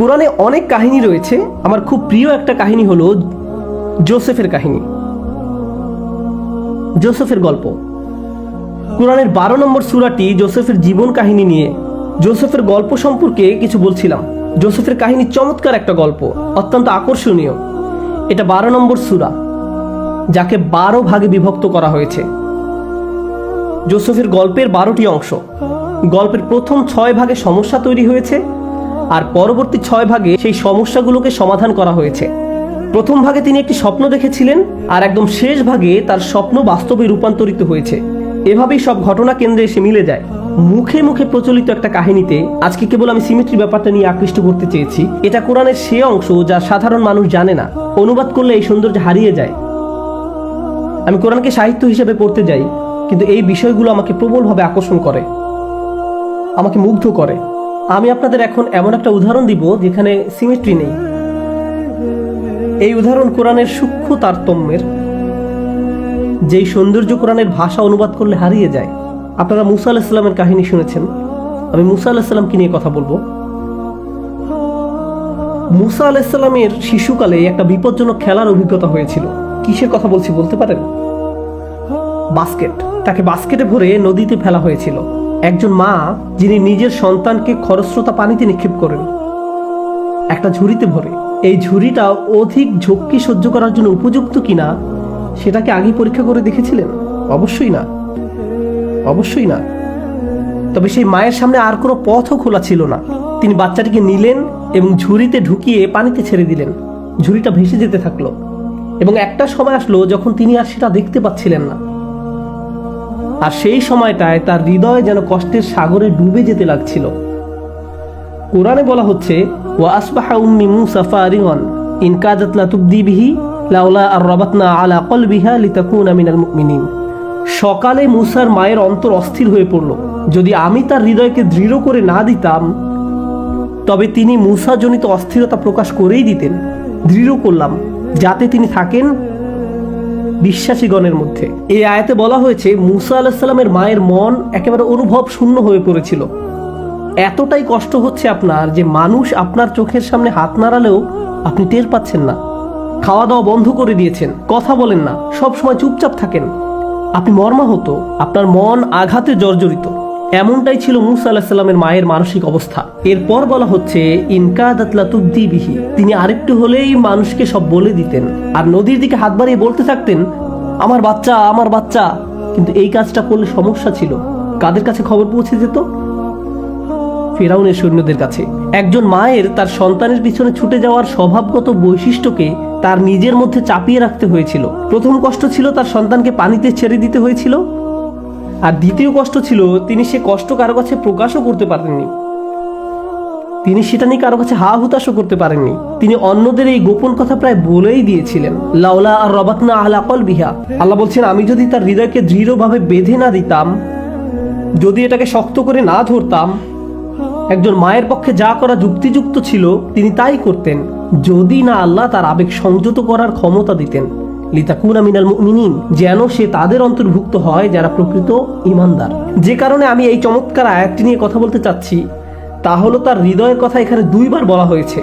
কোরআনে অনেক কাহিনী রয়েছে। আমার খুব প্রিয় একটা কাহিনী হলো জোসেফের কাহিনী। জোসেফের গল্প। কোরআনের বারো নম্বর সুরাটি জোসেফের জীবন কাহিনী নিয়ে। জোসেফের গল্প সম্পর্কে কিছু বলছিলাম। জোসেফের কাহিনী চমৎকার একটা গল্প, অত্যন্ত আকর্ষণীয়। এটা বারো নম্বর সুরা, যাকে বারো ভাগে বিভক্ত করা হয়েছে। জোসেফের গল্পের বারোটি অংশ। গল্পের প্রথম ছয় ভাগে সমস্যা তৈরি হয়েছে। আর পরবর্তী ছয় ভাগে সেই সমস্যাগুলোকে সমাধান করা হয়েছে। প্রথম ভাগে তিনি একটি স্বপ্ন দেখেছিলেন, আর একদম শেষ ভাগে তার স্বপ্ন বাস্তবে রূপান্তরিত হয়েছে। এভাবেই সব ঘটনা কেন্দ্রে এসে মিলে যায়। মুখে মুখে প্রচলিত একটা কাহিনীতে আজকে কেবল আমি সিমেট্রি ব্যাপারটা নিয়ে আকৃষ্ট করতে চেয়েছি। এটা কোরআনের সে অংশ যা সাধারণ মানুষ জানে না। অনুবাদ করলে এই সৌন্দর্য হারিয়ে যায়। আমি কোরআনকে সাহিত্য হিসেবে পড়তে যাই, কিন্তু এই বিষয়গুলো আমাকে প্রবলভাবে আকর্ষণ করে। আমাকে মুগ্ধ করে। আমি আপনাদের এখন এমন একটা উদাহরণ দিব যেখানে সিমেট্রি নেই। এই উদাহরণ কোরআনের সূক্ষ্ম তারতম্যের। যেই সৌন্দর্য কোরআনের ভাষা অনুবাদ করলে হারিয়ে যায়। আপনারা মুসা আলাহিসাল্লামের কাহিনী শুনেছেন। আমি মুসা আলাহিসাল্লামকে নিয়ে কথা বলব? মুসা আলাহিসাল্লামের শিশুকালে একটা বিপজ্জনক খেলার অভিজ্ঞতা হয়েছিল। কিসের কথা বলছি বলতে পারেন? বাস্কেট। তাকে বাস্কেটে ভরে নদীতে ফেলা হয়েছিল। একজন মা যিনি নিজের সন্তানকে খরস্রোতা পানিতে নিক্ষেপ করেন। একটা ঝুড়িতে ভরে। এই ঝুড়িটা অধিক ঝক্কি সহ্য করার জন্য উপযুক্ত কিনা, সেটাকে আগে পরীক্ষা করে দেখেছিলেন? অবশ্যই না। অবশ্যই না। তবে সেই মায়ের সামনে আর কোনো পথও খোলা ছিল না। তিনি বাচ্চাটিকে নিলেন এবং ঝুড়িতে ঢুকিয়ে পানিতে ছেড়ে দিলেন। ঝুড়িটা ভেসে যেতে থাকল। এবং একটা সময় আসলো যখন তিনি আর সেটা দেখতে পাচ্ছিলেন না। আর সেই সময়টায় তার হৃদয় যেন কষ্টের সাগরে ডুবে যেতে লাগছিল। কোরআনে বলা হচ্ছে, ওয়া আসবাহা উম্মি মুসা ফারিগন, ইন কাজাত তুবদি বিহি লাউলা আর রবাতনা কলবিহা লিতাকুনা মিনাল মুমিনিন। সকালে মুসার মায়ের অন্তর অস্থির হয়ে পড়ল। যদি আমি তার হৃদয়কে দৃঢ় করে না দিতাম, তবে তিনি মুসাজনিত অস্থিরতা প্রকাশ করেই দিতেন। দৃঢ় করলাম, যাতে তিনি থাকেন বিশ্বাসীগণের মধ্যে। এই আয়াতে বলা হয়েছে, মুসা আলাহিসাল্লামের মায়ের মন একেবারে অনুভব শূন্য হয়ে পড়েছিল। এতটাই কষ্ট হচ্ছে আপনার যে মানুষ আপনার চোখের সামনে হাত নাড়ালেও আপনি টের পাচ্ছেন না। খাওয়া দাওয়া বন্ধ করে দিয়েছেন, কথা বলেন না, সবসময় চুপচাপ থাকেন। আপনি মর্মাহত, আপনার মন আঘাতে জর্জরিত। এমনটাই ছিল মুসা আলাহিসাল্লামের মায়ের মানসিক অবস্থা। এরপর বলা হচ্ছে ইনকাদাতলা তুব্দি বিহি। তিনি আরেকটু হলেই মানুষকে সব বলে দিতেন আর নদীর দিকে হাত বাড়িয়ে বলতে থাকতেন, আমার বাচ্চা আমার বাচ্চা। কিন্তু এই কাজটা করলে সমস্যা ছিল। কাদের কাছে খবর পৌঁছে যেত? ফেরাউনের সৈন্যদের কাছে। একজন মায়ের তার সন্তানের পিছনে ছুটে যাওয়ার স্বভাবগত বৈশিষ্ট্যকে তার নিজের মধ্যে চাপিয়ে রাখতে হয়েছিল। প্রথম কষ্ট ছিল তার সন্তানকে পানিতে ছেড়ে দিতে হয়েছিল। আর দ্বিতীয় কষ্ট ছিল, তিনি সে কষ্ট কারও কাছে প্রকাশও করতে পারেননি। তিনি সেটা নিয়ে কারও কাছে হা হুতাশও করতে পারেননি। তিনি অন্যদের এই গোপন কথা প্রায় বলেই দিয়েছিলেন। লাউলা আর রবাতনা আহলা কল বিহা আল্লাহ বলছেন, আমি যদি তার হৃদয়কে দৃঢ়ভাবে বেঁধে না দিতাম, যদি এটাকে শক্ত করে না ধরতাম, একজন মায়ের পক্ষে যা করা যুক্তিযুক্ত ছিল, তিনি তাই করতেন। যদি না আল্লাহ তার আবেগ সংযত করার ক্ষমতা দিতেন। লিতাকুনা মিনাল মুমিনিন, যেন সে তাদের অন্তর্ভুক্ত হয় যারা প্রকৃত ইমানদার যে কারণে আমি এই চমৎকার আয়াতটি নিয়ে কথা বলতে চাচ্ছি, তা হলো তার হৃদয়ের কথা এখানে দুইবার বলা হয়েছে।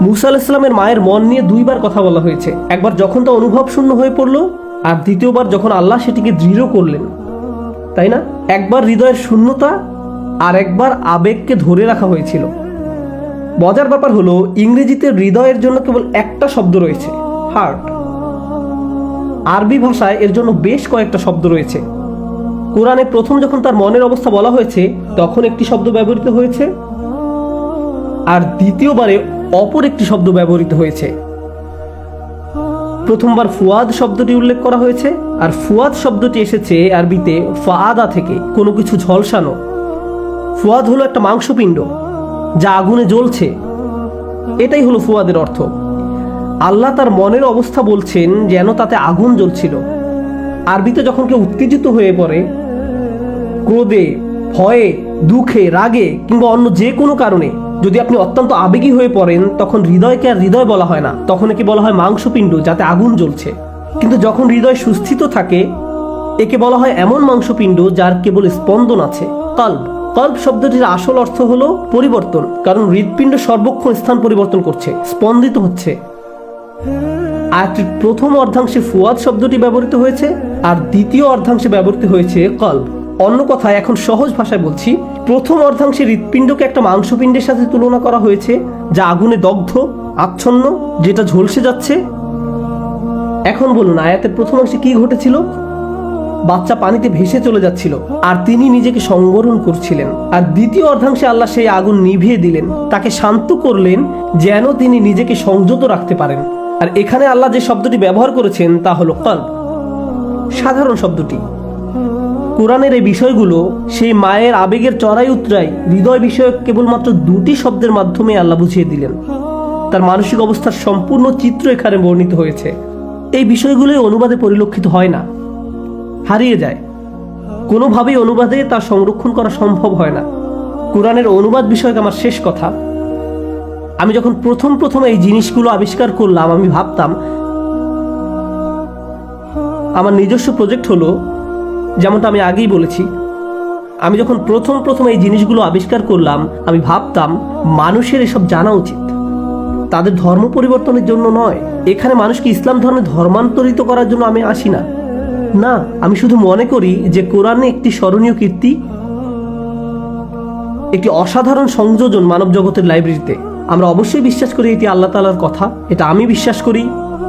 মুসা আলাহিসাল্লামের মায়ের মন নিয়ে দুইবার কথা বলা হয়েছে। একবার যখন তা অনুভব শূন্য হয়ে পড়ল, আর দ্বিতীয়বার যখন আল্লাহ সেটিকে দৃঢ় করলেন। তাই না? একবার হৃদয়ের শূন্যতা, আর একবার আবেগকে ধরে রাখা হয়েছিল। মজার ব্যাপার হলো, ইংরেজিতে হৃদয়ের জন্য কেবল একটা শব্দ রয়েছে। হার্ট। আরবি ভাষায় এর জন্য বেশ কয়েকটা শব্দ রয়েছে। কোরআনে প্রথম যখন তার মনের অবস্থা বলা হয়েছে, তখন একটি শব্দ ব্যবহৃত হয়েছে, আর দ্বিতীয়বারে অপর একটি শব্দ ব্যবহৃত হয়েছে। প্রথমবার ফুয়াদ শব্দটি উল্লেখ করা হয়েছে, আর ফুয়াদ শব্দটি এসেছে আরবিতে ফাআদা থেকে, কোনো কিছু ঝলসানো। ফুয়াদ হলো একটা মাংসপিণ্ড, যা আগুনে জ্বলছে। এটাই হলো ফুয়াদের অর্থ। আল্লাহ তার মনের অবস্থা বলছেন যেন তাতে আগুন জ্বলছিল। আরবিতে যখন কেউ উত্তেজিত হয়ে পড়ে, ক্রোধে, ভয়ে, দুঃখে, রাগে, কিংবা অন্য যে কোনো কারণে যদি আপনি অত্যন্ত আবেগী হয়ে পড়েন, তখন হৃদয়কে আর হৃদয় বলা হয় না। তখন একে বলা হয় মাংসপিণ্ড, যাতে আগুন জ্বলছে। কিন্তু যখন হৃদয় সুস্থিত থাকে, একে বলা হয় এমন মাংসপিণ্ড যার কেবল স্পন্দন আছে। কল্প কল্প শব্দটির আসল অর্থ হলো পরিবর্তন, কারণ হৃৎপিণ্ড সর্বক্ষণ স্থান পরিবর্তন করছে, স্পন্দিত হচ্ছে। আয়াতটির প্রথম অর্ধাংশে ফুয়াদ শব্দটি ব্যবহৃত হয়েছে, আর দ্বিতীয় অর্ধাংশে ব্যবহৃত হয়েছে কল্প। অন্য কথায়, এখন সহজ ভাষায় বলছি, প্রথম অর্ধাংশে হৃৎপিণ্ডকে একটা মাংসপিণ্ডের সাথে তুলনা করা হয়েছে, যা আগুনে দগ্ধ, আচ্ছন্ন, যেটা ঝলসে যাচ্ছে। এখন বলুন, আয়াতের প্রথম অংশে কি ঘটেছিল? বাচ্চা পানিতে ভেসে চলে যাচ্ছিল, আর তিনি নিজেকে সংবরণ করছিলেন। আর দ্বিতীয় অর্ধাংশে আল্লাহ সেই আগুন নিভিয়ে দিলেন, তাকে শান্ত করলেন, যেন তিনি নিজেকে সংযত রাখতে পারেন। আর এখানে আল্লাহ যে শব্দটি ব্যবহার করেছেন তা হলো কল্প সাধারণ শব্দটি। কোরআনের এই বিষয়গুলো সেই মায়ের আবেগের চড়াই উতরাই হৃদয় বিষয়ক কেবলমাত্র দুটি শব্দের মাধ্যমে আল্লাহ বুঝিয়ে দিলেন। তার মানসিক অবস্থার সম্পূর্ণ চিত্র এখানে বর্ণিত হয়েছে। এই বিষয়গুলোই অনুবাদে পরিলক্ষিত হয় না। হারিয়ে যায়। কোনোভাবেই অনুবাদে তা সংরক্ষণ করা সম্ভব হয় না। কোরআনের অনুবাদ বিষয়ক আমার শেষ কথা। আমি যখন প্রথম প্রথম এই জিনিসগুলো আবিষ্কার করলাম, আমি ভাবতাম, আমার নিজস্ব প্রজেক্ট হলো, যেমনটা আমি আগেই বলেছি, আমি যখন প্রথম প্রথম এই জিনিসগুলো আবিষ্কার করলাম, আমি ভাবতাম, মানুষের এসব জানা উচিত। তাদের ধর্ম পরিবর্তনের জন্য নয়। এখানে মানুষকে ইসলাম ধর্মে ধর্মান্তরিত করার জন্য আমি আসি না। না, আমি শুধু মনে করি যে কোরআনে একটি স্মরণীয় কীর্তি, একটি অসাধারণ সংযোজন মানব জগতের লাইব্রেরিতে। আমরা অবশ্যই বিশ্বাস করি এটি আল্লাহ তালার কথা। এটা আমি বিশ্বাস করি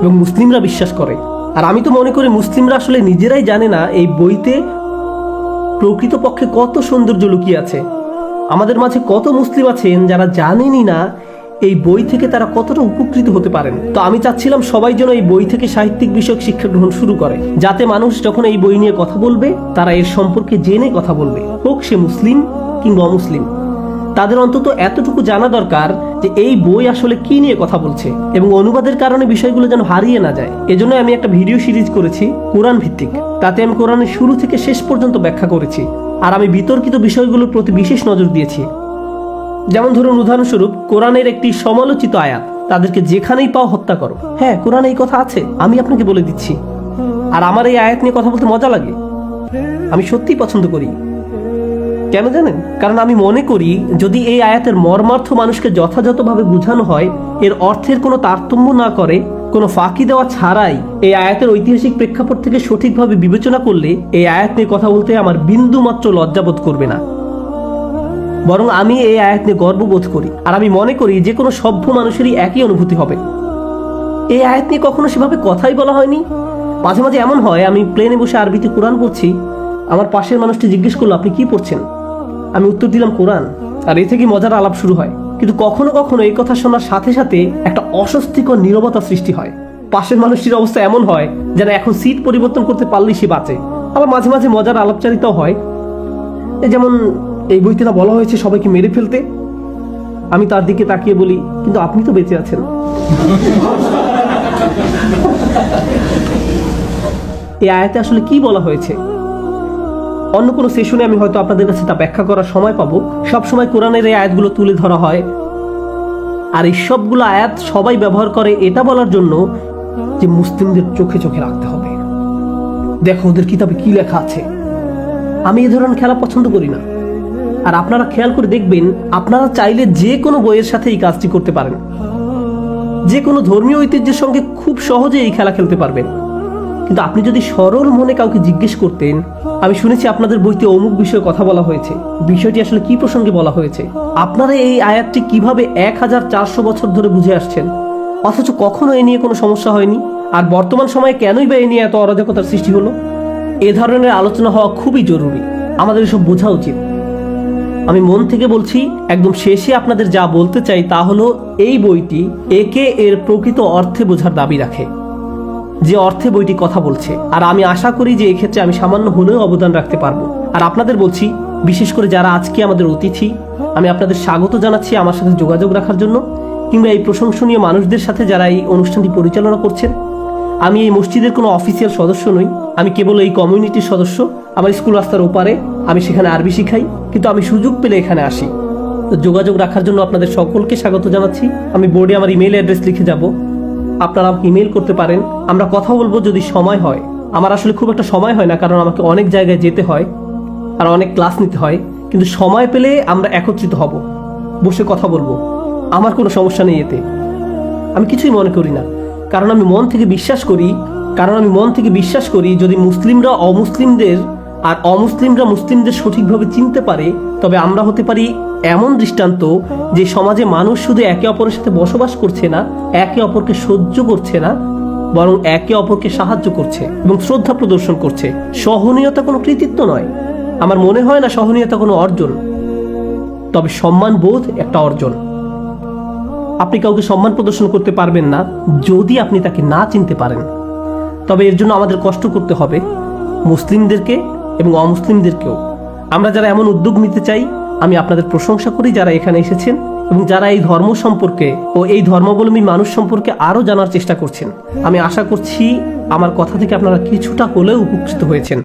এবং মুসলিমরা বিশ্বাস করে। আর আমি তো মনে করি মুসলিমরা আসলে নিজেরাই জানে না এই বইতে প্রকৃতপক্ষে কত সৌন্দর্য লুকিয়ে আছে। আমাদের মাঝে কত মুসলিম আছেন যারা জানেনই না এই বই থেকে তারা কতটা উপকৃত হতে পারেন। তো আমি চাচ্ছিলাম সবাই যেন এই বই থেকে সাহিত্যিক বিষয়ক শিক্ষা গ্রহণ শুরু করে। যাতে মানুষ যখন এই বই নিয়ে কথা বলবে, তারা এর সম্পর্কে জেনে কথা বলবে। হোক সে মুসলিম কিংবা অমুসলিম। তাদের অন্তত এতটুকু জানা দরকার যে এই বই আসলে কি নিয়ে কথা বলছে এবং অনুবাদের কারণে বিষয়গুলো যেন হারিয়ে না যায়। এজন্য আমি একটা ভিডিও সিরিজ করেছি কোরআন ভিত্তিক তাতে আমি কোরআনের শুরু থেকে শেষ পর্যন্ত ব্যাখ্যা করেছি আর আমি বিতর্কিত বিষয়গুলোর প্রতি বিশেষ নজর দিয়েছি। যেমন ধরুন, উদাহরণস্বরূপ, কোরআনের একটি সমালোচিত আয়াত, তাদেরকে যেখানেই পাও হত্যা করো। হ্যাঁ কোরআন এই কথা আছে, আমি আপনাকে বলে দিচ্ছি। আর আমার এই আয়াত নিয়ে কথা বলতে মজা লাগে। আমি সত্যিই পছন্দ করি। কেন জানেন? কারণ আমি মনে করি, যদি এই আয়াতের মর্মার্থ মানুষকে যথাযথভাবে বোঝানো হয়, এর অর্থের কোনো তারতম্য না করে, কোনো ফাঁকি দেওয়া ছাড়াই এই আয়াতের ঐতিহাসিক প্রেক্ষাপট থেকে সঠিকভাবে বিবেচনা করলে এই আয়াত নিয়ে কথা বলতে আমার বিন্দু মাত্র লজ্জাবোধ করবে না। বরং আমি এই আয়াত নিয়ে গর্ববোধ করি। আর আমি মনে করি, যে কোনো সভ্য মানুষেরই একই অনুভূতি হবে। এই আয়াত নিয়ে কখনো সেভাবে কথাই বলা হয়নি। মাঝে মাঝে এমন হয়, আমি প্লেনে বসে আরবিতে কোরআন পড়ছি, আমার পাশের মানুষটি জিজ্ঞেস করল, আপনি কি পড়ছেন? আমি উত্তর দিলাম কোরআন। আর এ থেকে মজার আলাপ শুরু হয়। কিন্তু কখনো কখনো এই কথা শোনার সাথে সাথে একটা অস্বস্তিকর নীরবতা সৃষ্টি হয়। পাশের মানুষটির অবস্থা এমন হয়, যেন এখন সিট পরিবর্তন করতে পারলেই সে বাঁচে। আবার মাঝে মাঝে মজার আলাপচারিতাও হয়। যেমন এই বইতে না বলা হয়েছে, সবাইকে মেরে ফেলতে। আমি তার দিকে তাকিয়ে বলি, কিন্তু আপনি তো বেঁচে আছেন। এই আয়াতে আসলে কি বলা হয়েছে? অন্য কোনো সেশনে আমি হয়তো আপনাদের কাছে তা ব্যাখ্যা করার সময় পাবো। সবসময় কোরআনের এই আয়াতগুলো তুলে ধরা হয়। আর এই সবগুলো আয়াত সবাই ব্যবহার করে এটা বলার জন্য যে মুসলিমদের চোখে চোখে রাখতে হবে। দেখো ওদের কিতাবে কি লেখা আছে। আমি এ ধরনের খেলা পছন্দ করি না। আর আপনারা খেয়াল করে দেখবেন, আপনারা চাইলে যে কোনো বইয়ের সাথে এই কাজটি করতে পারেন। যে কোনো ধর্মীয় ঐতিহ্যের সঙ্গে খুব সহজে এই খেলা খেলতে পারবেন। কিন্তু আপনি যদি সরল মনে কাউকে জিজ্ঞেস করতেন, আমি শুনেছি আপনাদের বইতে অমুক বিষয়ে কথা বলা হয়েছে। বিষয়টি আসলে কি প্রসঙ্গে বলা হয়েছে? আপনারা এই আয়াতটি কীভাবে এক হাজার চারশো বছর ধরে বুঝে আসছেন? অথচ কখনো এ নিয়ে কোনো সমস্যা হয়নি? আর বর্তমান সময়ে কেনই বা এ নিয়ে এত অরাজকতার সৃষ্টি হলো? এ ধরনের আলোচনা হওয়া খুবই জরুরি। আমাদের এসব বোঝা উচিত। আমি মন থেকে বলছি, একদম শেষে আপনাদের যা বলতে চাই তা হলো, এই বইটি একে এর প্রকৃত অর্থে বোঝার দাবি রাখে। যে অর্থে বইটি কথা বলছে। আর আমি আশা করি যে এক্ষেত্রে আমি সামান্য হলেও অবদান রাখতে পারব। আর আপনাদের বলছি, বিশেষ করে যারা আজকে আমাদের অতিথি, আমি আপনাদের স্বাগত জানাচ্ছি আমার সাথে যোগাযোগ রাখার জন্য, কিংবা এই প্রশংসনীয় মানুষদের সাথে যারা এই অনুষ্ঠানটি পরিচালনা করছেন। আমি এই মসজিদের কোনো অফিসিয়াল সদস্য নই, আমি কেবল এই কমিউনিটির সদস্য। আমার স্কুল রাস্তার ওপারে আমি সেখানে আরবি শিখাই, কিন্তু আমি সুযোগ পেলে এখানে আসি। যোগাযোগ রাখার জন্য আপনাদের সকলকে স্বাগত জানাচ্ছি। আমি বোর্ডে আমার ইমেল অ্যাড্রেস লিখে যাব। আপনারা ইমেল করতে পারেন। আমরা কথা বলব যদি সময় হয়। আমার আসলে খুব একটা সময় হয় না, কারণ আমাকে অনেক জায়গায় যেতে হয় আর অনেক ক্লাস নিতে হয়। কিন্তু সময় পেলে আমরা একত্রিত হব, বসে কথা বলব। আমার কোনো সমস্যা নেই এতে। আমি কিছুই মনে করি না। কারণ আমি মন থেকে বিশ্বাস করি, কারণ আমি মন থেকে বিশ্বাস করি যদি মুসলিমরা অমুসলিমদের আর অমুসলিমরা মুসলিমদের সঠিকভাবে চিনতে পারে, তবে আমরা হতে পারি এমন দৃষ্টান্ত যে সমাজে মানুষ শুধু একে অপরের সাথে বসবাস করছে না, একে অপরকে সহ্য করছে না, বরং একে অপরকে সাহায্য করছে এবং শ্রদ্ধা প্রদর্শন করছে। সহনীয়তা কোনো কৃতিত্ব নয়। আমার মনে হয় না সহনীয়তা কোনো অর্জন, তবে সম্মান বোধ একটা অর্জন। আপনি কাউকে সম্মান প্রদর্শন করতে পারবেন না, যদি আপনি তাকে না চিনতে পারেন। তবে এর জন্য আমাদের কষ্ট করতে হবে। মুসলিমদেরকে এবং অমুসলিমদেরকেও। আমরা যারা এমন উদ্যোগ নিতে চাই, আমি আপনাদের প্রশংসা করি যারা এখানে এসেছেন এবং যারা এই ধর্ম সম্পর্কে ও এই ধর্মাবলম্বী মানুষ সম্পর্কে আরও জানার চেষ্টা করছেন। আমি আশা করছি আমার কথা থেকে আপনারা কিছুটা হলেও উপকৃত হয়েছেন।